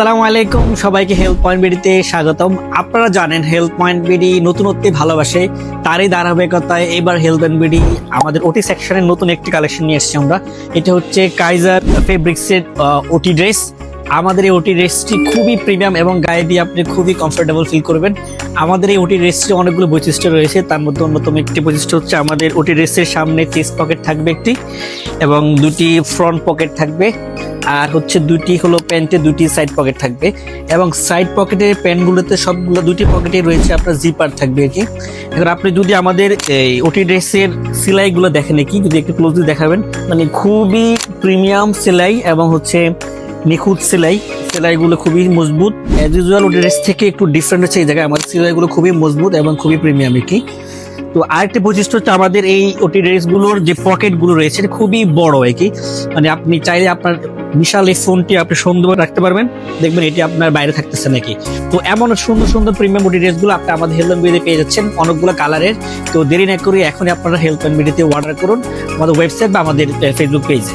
আসসালামু আলাইকুম, সবাইকে হেলথ পয়েন্ট বিডিতে স্বাগতম। আপনারা জানেন হেলথ পয়েন্ট বিডি নতুনত্বে ভালোবাসে, তারই ধারাবাহিকতায় এবার হেলথ পয়েন্ট বিডি আমাদের ওটি সেকশনের নতুন একটি কালেকশন নিয়ে এসেছি আমরা। এটা হচ্ছে কাইজার ফেব্রিক্সের ওটি ড্রেস আমাদের এই ওটি ড্রেসটি খুবই প্রিমিয়াম এবং গায়ে দিয়ে আপনি খুবই কমফোর্টেবল ফিল করবেন। আমাদের এই ওটি ড্রেসটি অনেকগুলো বৈশিষ্ট্য রয়েছে। তার মধ্যে অন্যতম একটি বৈশিষ্ট্য হচ্ছে আমাদের ওটি ড্রেসের সামনে চেস্ট পকেট থাকবে একটি এবং দুটি ফ্রন্ট পকেট থাকবে। আর হচ্ছে দুটি হলো প্যান্টে দুটি সাইড পকেট থাকবে এবং সাইড পকেটের প্যান্টগুলোতে সবগুলো দুটি পকেটে রয়েছে আপনার জিপার থাকবে কি। এখন আপনি যদি আমাদের এই ওটি ড্রেসের সেলাইগুলো দেখেন কি যদি একটু ক্লোজলি দেখাবেন। মানে খুবই প্রিমিয়াম সেলাই এবং হচ্ছে নিখুঁত সেলাই, সেলাইগুলো খুবই মজবুত। অ্যাজ ইউজুয়াল ওটি ড্রেস থেকে একটু ডিফারেন্ট হচ্ছে এই জায়গায়। আমাদের সেলাইগুলো খুবই মজবুত এবং খুবই প্রিমিয়াম কি তো আরেকটি বৈশিষ্ট্য হচ্ছে আমাদের এই ওটি ড্রেসগুলোর যে পকেটগুলো রয়েছে খুবই বড় কি মানে আপনি চাইলে আপনার বিশাল এই ফোনটি আপনি সুন্দরভাবে রাখতে পারবেন। দেখবেন এটি আপনার বাইরে থাকতেছে নাকি। তো এমন সুন্দর সুন্দর প্রিমিয়াম ওটি ড্রেসগুলো আপনি আমাদের হেলথ বিডিতে পেয়ে যাচ্ছেন। অনেকগুলো কালারের। তো দেরি না করে এখনই আপনারা হেলথ বিডিতে অর্ডার করুন। আমাদের ওয়েবসাইট বা আমাদের ফেসবুক পেজে